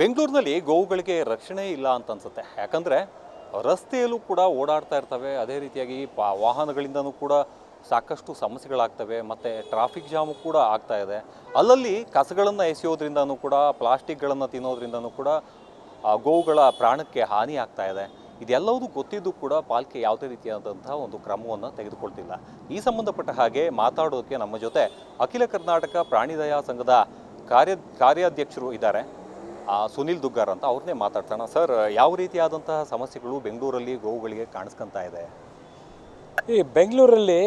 ಬೆಂಗಳೂರಿನಲ್ಲಿ ಗೋವುಗಳಿಗೆ ರಕ್ಷಣೆ ಇಲ್ಲ ಅಂತ ಅನ್ಸುತ್ತೆ. ಯಾಕಂದರೆ ರಸ್ತೆಯಲ್ಲೂ ಕೂಡ ಓಡಾಡ್ತಾ ಇರ್ತವೆ. ಅದೇ ರೀತಿಯಾಗಿ ಪಾ ವಾಹನಗಳಿಂದನೂ ಕೂಡ ಸಾಕಷ್ಟು ಸಮಸ್ಯೆಗಳಾಗ್ತವೆ. ಮತ್ತು ಟ್ರಾಫಿಕ್ ಜಾಮು ಕೂಡ ಆಗ್ತಾ ಇದೆ. ಅಲ್ಲಲ್ಲಿ ಕಸಗಳನ್ನು ಎಸೆಯೋದ್ರಿಂದನೂ ಕೂಡ, ಪ್ಲಾಸ್ಟಿಕ್ಗಳನ್ನು ತಿನ್ನೋದ್ರಿಂದನೂ ಕೂಡ ಗೋವುಗಳ ಪ್ರಾಣಕ್ಕೆ ಹಾನಿ ಆಗ್ತಾ ಇದೆ. ಇದೆಲ್ಲವೂ ಗೊತ್ತಿದ್ದು ಕೂಡ ಪಾಲಿಕೆ ಯಾವುದೇ ರೀತಿಯಾದಂತಹ ಒಂದು ಕ್ರಮವನ್ನು ತೆಗೆದುಕೊಳ್ತಿಲ್ಲ. ಈ ಸಂಬಂಧಪಟ್ಟ ಹಾಗೆ ಮಾತಾಡೋದಕ್ಕೆ ನಮ್ಮ ಜೊತೆ ಅಖಿಲ ಕರ್ನಾಟಕ ಪ್ರಾಣಿದಯಾ ಸಂಘದ ಕಾರ್ಯ ಕಾರ್ಯಾಧ್ಯಕ್ಷರು ಇದ್ದಾರೆ. ಸುನಿಲ್ ದುಗ್ಗಾರ್ ಅಂತ ಅವ್ರನ್ನೇ ಮಾತಾಡ್ತಾನೆ ಸರ್, ಯಾವ ರೀತಿಯಾದಂತಹ ಸಮಸ್ಯೆಗಳು ಬೆಂಗಳೂರಲ್ಲಿ ಗೋವುಗಳಿಗೆ ಕಾಣಿಸ್ಕೊಂತ ಇದೆ? ಈ ಬೆಂಗಳೂರಲ್ಲಿ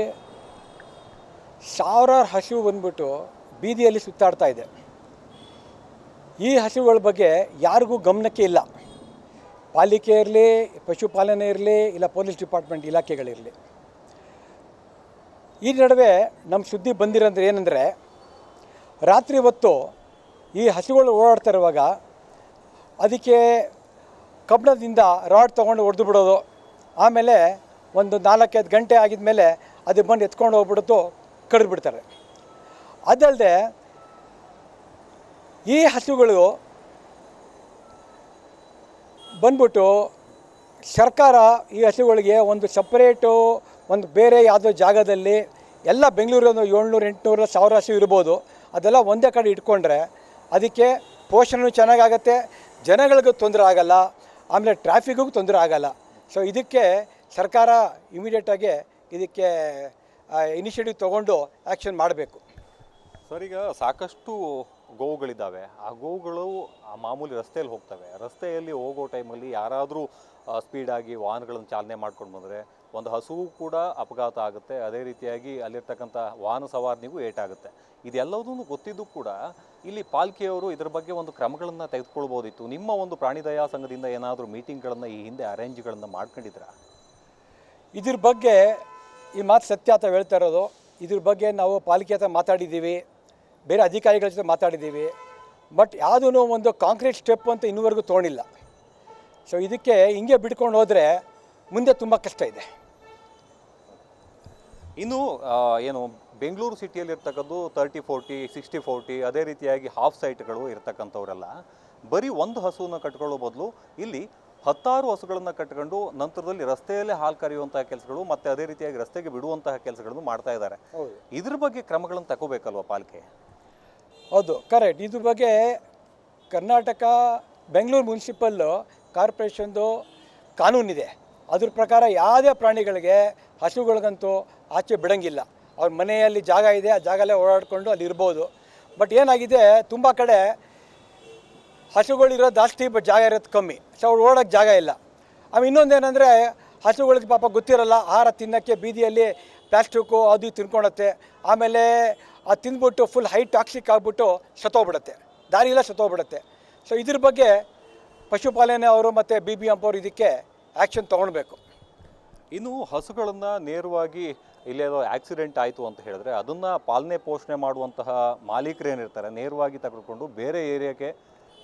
ಸಾವಿರಾರು ಹಸಿವು ಬಂದ್ಬಿಟ್ಟು ಬೀದಿಯಲ್ಲಿ ಸುತ್ತಾಡ್ತಾ ಇದೆ. ಈ ಹಸಿವುಗಳ ಬಗ್ಗೆ ಯಾರಿಗೂ ಗಮನಕ್ಕೆ ಇಲ್ಲ. ಪಾಲಿಕೆ ಇರಲಿ, ಪಶುಪಾಲನೆ ಇರಲಿ, ಇಲ್ಲ ಪೊಲೀಸ್ ಡಿಪಾರ್ಟ್ಮೆಂಟ್ ಇಲಾಖೆಗಳಿರಲಿ. ಈ ನಡುವೆ ನಮ್ಮ ಸುದ್ದಿ ಬಂದಿರೋದ್ರೆ ಏನಂದರೆ ರಾತ್ರಿ ಹೊತ್ತು ಈ ಹಸುಗಳು ಓಡಾಡ್ತಾ ಇರುವಾಗ ಅದಕ್ಕೆ ಕಬ್ಬಣದಿಂದ ರಾಡ್ ತೊಗೊಂಡು ಹೊಡೆದು ಬಿಡೋದು. ಆಮೇಲೆ ಒಂದು ನಾಲ್ಕೈದು ಗಂಟೆ ಆಗಿದ ಮೇಲೆ ಅದು ಬಂದು ಎತ್ಕೊಂಡು ಹೋಗ್ಬಿಡುತ್ತು ಕಡಿದು ಬಿಡ್ತಾರೆ. ಅದಲ್ಲದೆ ಈ ಹಸುಗಳು ಬಂದ್ಬಿಟ್ಟು ಸರ್ಕಾರ ಈ ಹಸುಗಳಿಗೆ ಒಂದು ಸಪ್ರೇಟು ಒಂದು ಬೇರೆ ಯಾವುದೋ ಜಾಗದಲ್ಲಿ ಎಲ್ಲ ಬೆಂಗಳೂರಿನ ಏಳ್ನೂರು, ಎಂಟುನೂರು, ಸಾವಿರ ಹಸು ಇರ್ಬೋದು. ಅದೆಲ್ಲ ಒಂದೇ ಕಡೆ ಇಟ್ಕೊಂಡ್ರೆ ಅದಕ್ಕೆ ಪೋಷಣೆ ಚೆನ್ನಾಗಾಗತ್ತೆ ಜನಗಳಿಗೂ ತೊಂದರೆ ಆಗಲ್ಲ, ಆಮೇಲೆ ಟ್ರಾಫಿಕ್ಗೂ ತೊಂದರೆ ಆಗಲ್ಲ. ಸೊ ಇದಕ್ಕೆ ಸರ್ಕಾರ ಇಮಿಡಿಯೇಟಾಗಿ ಇದಕ್ಕೆ ಇನಿಷಿಯೇಟಿವ್ ತೊಗೊಂಡು ಆ್ಯಕ್ಷನ್ ಮಾಡಬೇಕು. ಸರ್, ಈಗ ಸಾಕಷ್ಟು ಗೋವುಗಳಿದ್ದಾವೆ. ಆ ಗೋವುಗಳು ಮಾಮೂಲಿ ರಸ್ತೆಯಲ್ಲಿ ಹೋಗ್ತವೆ. ರಸ್ತೆಯಲ್ಲಿ ಹೋಗೋ ಟೈಮಲ್ಲಿ ಯಾರಾದರೂ ಸ್ಪೀಡಾಗಿ ವಾಹನಗಳನ್ನು ಚಾಲನೆ ಮಾಡ್ಕೊಂಡು ಬಂದರೆ ಒಂದು ಹಸುವು ಕೂಡ ಅಪಘಾತ ಆಗುತ್ತೆ. ಅದೇ ರೀತಿಯಾಗಿ ಅಲ್ಲಿರ್ತಕ್ಕಂಥ ವಾಹನ ಸವಾರನಿಗೂ ಏಟಾಗುತ್ತೆ. ಇದೆಲ್ಲದೂ ಗೊತ್ತಿದ್ದು ಕೂಡ ಇಲ್ಲಿ ಪಾಲಿಕೆಯವರು ಇದರ ಬಗ್ಗೆ ಒಂದು ಕ್ರಮಗಳನ್ನು ತೆಗೆದುಕೊಳ್ಬೋದಿತ್ತು. ನಿಮ್ಮ ಒಂದು ಪ್ರಾಣಿದಯಾ ಸಂಘದಿಂದ ಏನಾದರೂ ಮೀಟಿಂಗ್ಗಳನ್ನು ಈ ಹಿಂದೆ ಅರೇಂಜ್ಗಳನ್ನು ಮಾಡ್ಕೊಂಡಿದ್ರ? ಇದ್ರ ಬಗ್ಗೆ ಈ ಮಾತು ಸತ್ಯ ಅಂತ ಹೇಳ್ತಾ ಇರೋದು. ಇದ್ರ ಬಗ್ಗೆ ನಾವು ಪಾಲಿಕೆ ಹತ್ರ ಮಾತಾಡಿದ್ದೀವಿ. ಬೇರೆ ಅಧಿಕಾರಿಗಳ ಜೊತೆ ಮಾತಾಡಿದ್ದೀವಿ. ಬಟ್ ಯಾವುದೂ ಒಂದು ಕಾಂಕ್ರೀಟ್ ಸ್ಟೆಪ್ ಅಂತ ಇನ್ನೂವರೆಗೂ ತೊಗೊಂಡಿಲ್ಲ ಸೊ ಇದಕ್ಕೆ ಹಿಂಗೆ ಬಿಟ್ಕೊಂಡು ಹೋದರೆ ಮುಂದೆ ತುಂಬ ಕಷ್ಟ ಇದೆ. ಇನ್ನು ಏನು ಬೆಂಗಳೂರು ಸಿಟಿಯಲ್ಲಿ ಇರ್ತಕ್ಕದ್ದು ತರ್ಟಿ ಫೋರ್ಟಿ ಸಿಕ್ಸ್ಟಿ ಫೋರ್ಟಿ ಅದೇ ರೀತಿಯಾಗಿ ಹಾಫ್ ಸೈಟ್ಗಳು ಇರ್ತಕ್ಕಂಥವರೆಲ್ಲ ಬರೀ ಒಂದು ಹಸುವನ್ನು ಕಟ್ಕೊಳ್ಳೋ ಬದಲು ಇಲ್ಲಿ ಹತ್ತಾರು ಹಸುಗಳನ್ನು ಕಟ್ಕೊಂಡು ನಂತರದಲ್ಲಿ ರಸ್ತೆಯಲ್ಲೇ ಹಾಲು ಕರೆಯುವಂತಹ ಕೆಲಸಗಳು ಮತ್ತೆ ಅದೇ ರೀತಿಯಾಗಿ ರಸ್ತೆಗೆ ಬಿಡುವಂತಹ ಕೆಲಸಗಳನ್ನು ಮಾಡ್ತಾ ಇದ್ದಾರೆ. ಇದ್ರ ಬಗ್ಗೆ ಕ್ರಮಗಳನ್ನು ತಗೋಬೇಕಲ್ವ ಪಾಲಿಕೆ? ಹೌದು ಕರೆಕ್ಟ್ ಇದ್ರ ಬಗ್ಗೆ ಕರ್ನಾಟಕ ಬೆಂಗಳೂರು ಮುನ್ಸಿಪಲ್ ಕಾರ್ಪೊರೇಷನ್ದು ಕಾನೂನಿದೆ. ಅದ್ರ ಪ್ರಕಾರ ಯಾವುದೇ ಪ್ರಾಣಿಗಳಿಗೆ ಹಸುಗಳಿಗಂತೂ ಆಚೆ ಬಿಡಂಗಿಲ್ಲ. ಅವ್ರ ಮನೆಯಲ್ಲಿ ಜಾಗ ಇದೆ, ಆ ಜಾಗಲ್ಲೇ ಓಡಾಡಿಕೊಂಡು ಅಲ್ಲಿ ಇರ್ಬೋದು. ಬಟ್ ಏನಾಗಿದೆ, ತುಂಬ ಕಡೆ ಹಸುಗಳಿರೋ ಜಾಸ್ತಿ ಬಟ್ ಜಾಗ ಇರೋದು ಕಮ್ಮಿ. ಸೊ ಅವ್ರು ಓಡೋಕ್ಕೆ ಜಾಗ ಇಲ್ಲ. ಆಮೇಲೆ ಇನ್ನೊಂದೇನೆಂದರೆ, ಹಸುಗಳಿಗೆ ಪಾಪ ಗೊತ್ತಿರಲ್ಲ, ಆಹಾರ ತಿನ್ನೋಕ್ಕೆ ಬೀದಿಯಲ್ಲಿ ಪ್ಲಾಸ್ಟಿಕ್ಕು ಅದು ತಿನ್ಕೊಳತ್ತೆ ಆಮೇಲೆ ಅದು ತಿಂದ್ಬಿಟ್ಟು ಫುಲ್ ಹೈ ಟಾಕ್ಸಿಕ್ ಆಗಿಬಿಟ್ಟು ಸತ್ತೋಗ್ಬಿಡುತ್ತೆ. ದಾರಿಯೆಲ್ಲ ಸತ್ತೋಗ್ಬಿಡುತ್ತೆ. ಸೊ ಇದ್ರ ಬಗ್ಗೆ ಪಶುಪಾಲನೆ ಅವರು ಮತ್ತು ಬಿ ಬಿ ಎಂ ಇದಕ್ಕೆ ಆ್ಯಕ್ಷನ್ ತೊಗೊಳ್ಬೇಕು. ಇನ್ನು ಹಸುಗಳನ್ನು ನೇರವಾಗಿ ಇಲ್ಲೇದೋ ಆಕ್ಸಿಡೆಂಟ್ ಆಯಿತು ಅಂತ ಹೇಳಿದ್ರೆ ಅದನ್ನು ಪಾಲನೆ ಪೋಷಣೆ ಮಾಡುವಂತಹ ಮಾಲೀಕರೇನಿರ್ತಾರೆ ನೇರವಾಗಿ ತೆಗೆದುಕೊಂಡು ಬೇರೆ ಏರಿಯಾಕ್ಕೆ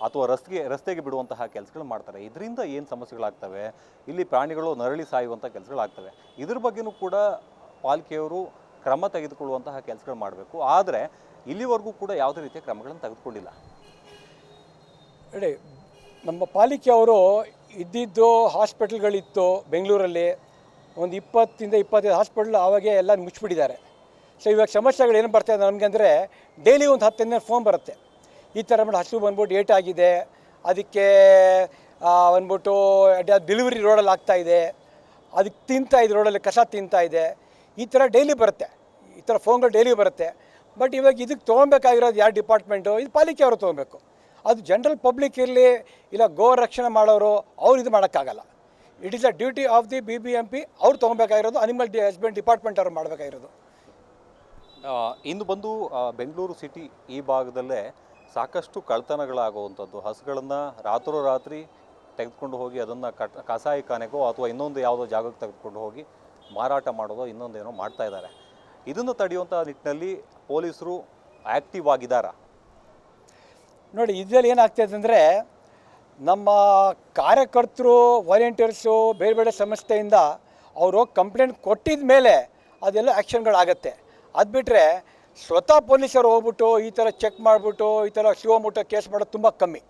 ಅಥವಾ ರಸ್ತೆಗೆ ರಸ್ತೆಗೆ ಬಿಡುವಂತಹ ಕೆಲಸಗಳು ಮಾಡ್ತಾರೆ. ಇದರಿಂದ ಏನು ಸಮಸ್ಯೆಗಳಾಗ್ತವೆ? ಇಲ್ಲಿ ಪ್ರಾಣಿಗಳು ನರಳಿ ಸಾಯುವಂಥ ಕೆಲಸಗಳಾಗ್ತವೆ. ಇದ್ರ ಬಗ್ಗೆನೂ ಕೂಡ ಪಾಲಿಕೆಯವರು ಕ್ರಮ ತೆಗೆದುಕೊಳ್ಳುವಂತಹ ಕೆಲಸಗಳು ಮಾಡಬೇಕು. ಆದರೆ ಇಲ್ಲಿವರೆಗೂ ಕೂಡ ಯಾವುದೇ ರೀತಿಯ ಕ್ರಮಗಳನ್ನು ತೆಗೆದುಕೊಂಡಿಲ್ಲ. ಹೇಳಿ ನಮ್ಮ ಪಾಲಿಕೆಯವರು ಇದ್ದಿದ್ದು ಹಾಸ್ಪಿಟ್ಲ್ಗಳಿತ್ತು ಬೆಂಗಳೂರಲ್ಲಿ. ಒಂದು ಇಪ್ಪತ್ತಿಂದ ಇಪ್ಪತ್ತೈದು ಹಾಸ್ಪಿಟ್ಲ್ ಆವಾಗೆ ಎಲ್ಲ ಮುಚ್ಚಿಬಿಟ್ಟಿದ್ದಾರೆ. ಸೊ ಇವಾಗ ಸಮಸ್ಯೆಗಳು ಏನು ಬರ್ತಾಯಿದೆ ನಮಗೆ ಅಂದರೆ ಡೈಲಿ ಒಂದು ಹತ್ತು ಹನ್ನೆರಡು ಫೋನ್ ಬರುತ್ತೆ. ಈ ಥರ ಮಾಡಿ ಹಸು ಬಂದ್ಬಿಟ್ಟು ಏಟ್ ಆಗಿದೆ. ಅದಕ್ಕೆ ಬಂದ್ಬಿಟ್ಟು ಡೆಲಿವರಿ ರೋಡಲ್ಲಿ ಆಗ್ತಾ ಇದೆ. ಅದಕ್ಕೆ ತಿಂತಾ ಇದೆ ರೋಡಲ್ಲಿ ಕಸ ತಿಂತಾ ಇದೆ. ಈ ಥರ ಡೈಲಿ ಬರುತ್ತೆ. ಈ ಥರ ಫೋನ್ಗಳು ಡೈಲಿ ಬರುತ್ತೆ. ಬಟ್ ಇವಾಗ ಇದಕ್ಕೆ ತೊಗೊಬೇಕಾಗಿರೋದು ಯಾವ ಡಿಪಾರ್ಟ್ಮೆಂಟು ಇದು ಪಾಲಿಕೆ ಅವರು ತೊಗೊಬೇಕು ಅದು ಜನರಲ್ ಪಬ್ಲಿಕ್ ಇರಲಿ, ಇಲ್ಲ ಗೋ ರಕ್ಷಣೆ ಮಾಡೋರು, ಅವ್ರು ಇದು ಮಾಡೋಕ್ಕಾಗಲ್ಲ. It is a duty of the B B M P ಅವ್ರು ತೊಗೊಬೇಕಾಗಿರೋದು ಅನಿಮಲ್ ಡಿ ಹಸ್ಬೆಂಡ್ ಡಿಪಾರ್ಟ್ಮೆಂಟ್ ಅವ್ರು ಮಾಡಬೇಕಾಗಿರೋದು. ಇಂದು ಬಂದು ಬೆಂಗಳೂರು ಸಿಟಿ ಈ ಭಾಗದಲ್ಲೇ ಸಾಕಷ್ಟು ಕಳ್ತನಗಳಾಗುವಂಥದ್ದು ಹಸುಗಳನ್ನು ರಾತ್ರೋರಾತ್ರಿ ತೆಗೆದುಕೊಂಡು ಹೋಗಿ ಅದನ್ನು ಕಟ್ ಕಸಾಯಿಖಾನೆಗೋ ಅಥವಾ ಇನ್ನೊಂದು ಯಾವುದೋ ಜಾಗಕ್ಕೆ ತೆಗೆದುಕೊಂಡು ಹೋಗಿ ಮಾರಾಟ ಮಾಡೋದೋ ಇನ್ನೊಂದೇನೋ ಮಾಡ್ತಾ ಇದ್ದಾರೆ. ಇದನ್ನು ತಡೆಯುವಂಥ ನಿಟ್ಟಿನಲ್ಲಿ ಪೊಲೀಸರು ಆ್ಯಕ್ಟಿವ್ ಆಗಿದ್ದಾರಾ? ನೋಡಿ, ಇದರಲ್ಲಿ ಏನಾಗ್ತದೆ ಅಂದರೆ, ನಮ್ಮ ಕಾರ್ಯಕರ್ತರು ವಾಲಂಟಿಯರ್ಸು ಬೇರೆ ಬೇರೆ ಸಂಸ್ಥೆಯಿಂದ ಅವರು ಕಂಪ್ಲೇಂಟ್ ಕೊಟ್ಟಿದ ಮೇಲೆ ಅದೆಲ್ಲ ಆ್ಯಕ್ಷನ್ಗಳಾಗತ್ತೆ ಅದು ಬಿಟ್ಟರೆ ಸ್ವತಃ ಪೊಲೀಸರು ಹೋಗ್ಬಿಟ್ಟು ಈ ಥರ ಚೆಕ್ ಮಾಡಿಬಿಟ್ಟು, ಈ ಥರ ಶಿವಮೊಟ್ಟ ಕೇಸ್ ಮಾಡೋದು ತುಂಬ ಕಮ್ಮಿ.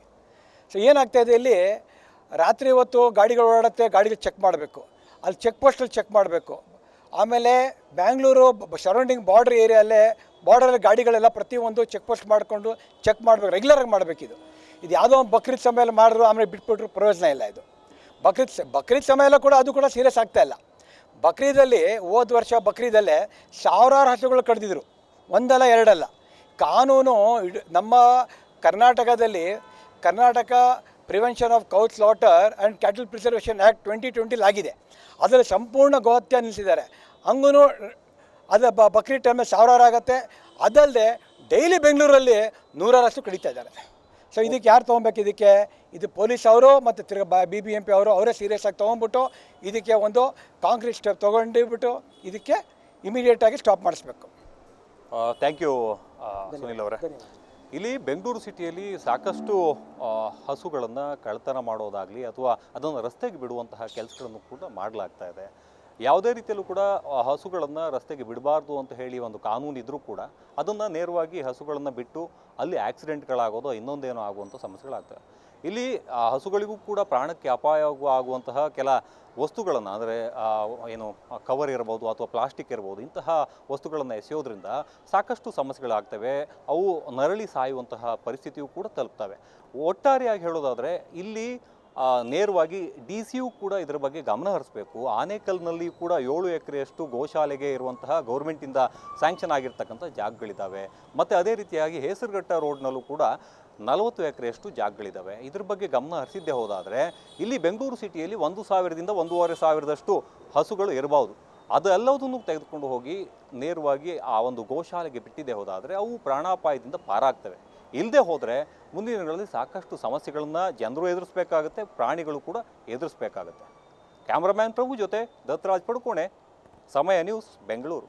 ಸೊ ಏನಾಗ್ತಾಯಿದೆ ಇಲ್ಲಿ, ರಾತ್ರಿ ಹೊತ್ತು ಗಾಡಿಗಳು ಓಡಾಡುತ್ತೆ, ಗಾಡಿಗಳು ಚೆಕ್ ಮಾಡಬೇಕು. ಅಲ್ಲಿ ಚೆಕ್ ಪೋಸ್ಟಲ್ಲಿ ಚೆಕ್ ಮಾಡಬೇಕು. ಆಮೇಲೆ ಬ್ಯಾಂಗ್ಳೂರು ಸರೌಂಡಿಂಗ್ ಬಾರ್ಡ್ರ್ ಏರಿಯಲ್ಲೇ ಬಾರ್ಡರಲ್ಲಿ ಗಾಡಿಗಳೆಲ್ಲ ಪ್ರತಿಯೊಂದು ಚೆಕ್ ಪೋಸ್ಟ್ ಮಾಡಿಕೊಂಡು ಚೆಕ್ ಮಾಡಬೇಕು ರೆಗ್ಯುಲರಾಗಿ ಮಾಡಬೇಕಿದು ಇದು. ಯಾವುದೋ ಒಂದು ಬಕ್ರೀದ್ ಸಮಯ ಮಾಡಿದ್ರು, ಆಮೇಲೆ ಬಿಟ್ಬಿಟ್ರು, ಪ್ರಯೋಜನ ಇಲ್ಲ ಇದು. ಬಕ್ರೀದ್ ಬಕ್ರೀದ್ ಸಮಯ ಕೂಡ ಅದು ಕೂಡ ಸೀರಿಯಸ್ ಆಗ್ತಾ ಇಲ್ಲ. ಬಕ್ರೀದಲ್ಲಿ ಹೋದ ವರ್ಷ ಬಕ್ರೀದಲ್ಲೇ ಸಾವಿರಾರು ಹಸುಗಳು ಕಡ್ದಿದ್ರು. ಒಂದಲ್ಲ, ಎರಡಲ್ಲ. ಕಾನೂನು ನಮ್ಮ ಕರ್ನಾಟಕದಲ್ಲಿ Karnataka prevention of cow slaughter and cattle preservation act twenty ಟ್ವೆಂಟಿಲಿ ಆಗಿದೆ. ಅದರಲ್ಲಿ ಸಂಪೂರ್ಣ ಗೋಹತ್ಯ ನಿಲ್ಲಿಸಿದ್ದಾರೆ. ಹಂಗೂ ಅದು ಬ ಬಕ್ರೀದ್ ಟೈಮಲ್ಲಿ ಸಾವಿರಾರು ಆಗುತ್ತೆ. ಅದಲ್ಲದೆ ಡೈಲಿ ಬೆಂಗಳೂರಲ್ಲಿ ನೂರಾರಷ್ಟು ಕಡಿತಾ ಇದ್ದಾರೆ. ಸೊ ಇದಕ್ಕೆ ಯಾರು ತೊಗೊಬೇಕು ಇದಕ್ಕೆ? ಇದು ಪೊಲೀಸ್ ಅವರು ಮತ್ತು ತಿರ್ಗಾ ಬಿ ಬಿ ಎಂ ಪಿ ಅವರು ಅವರೇ ಸೀರಿಯಸ್ ಆಗಿ ತೊಗೊಂಡ್ಬಿಟ್ಟು ಇದಕ್ಕೆ ಒಂದು ಕಾಂಕ್ರೀಟ್ ಸ್ಟೆಪ್ ತೊಗೊಂಡಿಬಿಟ್ಟು ಇದಕ್ಕೆ ಇಮಿಡಿಯೇಟಾಗಿ ಸ್ಟಾಪ್ ಮಾಡಿಸ್ಬೇಕು. ಥ್ಯಾಂಕ್ ಯು ಸುನಿಲ್ ಅವರೇ. ಇಲ್ಲಿ ಬೆಂಗಳೂರು ಸಿಟಿಯಲ್ಲಿ ಸಾಕಷ್ಟು ಹಸುಗಳನ್ನು ಕಳ್ತನ ಮಾಡೋದಾಗಲಿ ಅಥವಾ ಅದನ್ನು ರಸ್ತೆಗೆ ಬಿಡುವಂತಹ ಕೆಲಸಗಳನ್ನು ಕೂಡ ಮಾಡಲಾಗ್ತಾ ಇದೆ. ಯಾವುದೇ ರೀತಿಯಲ್ಲೂ ಕೂಡ ಹಸುಗಳನ್ನು ರಸ್ತೆಗೆ ಬಿಡಬಾರ್ದು ಅಂತ ಹೇಳಿ ಒಂದು ಕಾನೂನು ಇದ್ದರೂ ಕೂಡ ಅದನ್ನು ನೇರವಾಗಿ ಹಸುಗಳನ್ನು ಬಿಟ್ಟು ಅಲ್ಲಿ ಆಕ್ಸಿಡೆಂಟ್ಗಳಾಗೋದು ಇನ್ನೊಂದೇನೋ ಆಗುವಂಥ ಸಮಸ್ಯೆಗಳಾಗ್ತವೆ. ಇಲ್ಲಿ ಹಸುಗಳಿಗೂ ಕೂಡ ಪ್ರಾಣಕ್ಕೆ ಅಪಾಯ ಆಗುವಂತಹ ಕೆಲ ವಸ್ತುಗಳನ್ನು ಅಂದರೆ ಏನು ಕವರ್ ಇರ್ಬೋದು ಅಥವಾ ಪ್ಲಾಸ್ಟಿಕ್ ಇರ್ಬೋದು, ಇಂತಹ ವಸ್ತುಗಳನ್ನು ಎಸೆಯೋದ್ರಿಂದ ಸಾಕಷ್ಟು ಸಮಸ್ಯೆಗಳಾಗ್ತವೆ. ಅವು ನರಳಿ ಸಾಯುವಂತಹ ಪರಿಸ್ಥಿತಿಯು ಕೂಡ ತಲುಪ್ತವೆ. ಒಟ್ಟಾರೆಯಾಗಿ ಹೇಳೋದಾದರೆ, ಇಲ್ಲಿ ನೇರವಾಗಿ ಡಿ ಸಿಯು ಕೂಡ ಇದರ ಬಗ್ಗೆ ಗಮನ ಹರಿಸಬೇಕು. ಆನೇಕಲ್ನಲ್ಲಿ ಕೂಡ ಏಳು ಎಕರೆಯಷ್ಟು ಗೋಶಾಲೆಗೆ ಇರುವಂತಹ ಗೌರ್ಮೆಂಟಿಂದ ಸ್ಯಾಂಕ್ಷನ್ ಆಗಿರ್ತಕ್ಕಂಥ ಜಾಗಗಳಿದ್ದಾವೆ ಮತ್ತು ಅದೇ ರೀತಿಯಾಗಿ ಹೇಸರಘಟ್ಟ ರೋಡ್ನಲ್ಲೂ ಕೂಡ ನಲವತ್ತು ಎಕರೆಯಷ್ಟು ಜಾಗಗಳಿದ್ದಾವೆ ಇದ್ರ ಬಗ್ಗೆ ಗಮನ ಹರಿಸಿದ್ದೇ ಹೋದಾದರೆ, ಇಲ್ಲಿ ಬೆಂಗಳೂರು ಸಿಟಿಯಲ್ಲಿ ಒಂದು ಸಾವಿರದಿಂದ ಒಂದೂವರೆ ಸಾವಿರದಷ್ಟು ಹಸುಗಳು ಇರಬಹುದು ಅದೆಲ್ಲದನ್ನು ತೆಗೆದುಕೊಂಡು ಹೋಗಿ ನೇರವಾಗಿ ಆ ಒಂದು ಗೋಶಾಲೆಗೆ ಬಿಟ್ಟಿದೆ ಹೋದಾದರೆ ಅವು ಪ್ರಾಣಾಪಾಯದಿಂದ ಪಾರಾಗ್ತವೆ. ಇಲ್ಲದೆ ಹೋದರೆ ಮುಂದಿನ ದಿನಗಳಲ್ಲಿ ಸಾಕಷ್ಟು ಸಮಸ್ಯೆಗಳನ್ನು ಜನರು ಎದುರಿಸಬೇಕಾಗುತ್ತೆ, ಪ್ರಾಣಿಗಳು ಕೂಡ ಎದುರಿಸಬೇಕಾಗುತ್ತೆ. ಕ್ಯಾಮ್ರಾಮ್ಯಾನ್ ಪ್ರಭು ಜೊತೆ ದತ್ತರಾಜ್ ಪಡುಕೋಣೆ, ಸಮಯ ನ್ಯೂಸ್ ಬೆಂಗಳೂರು.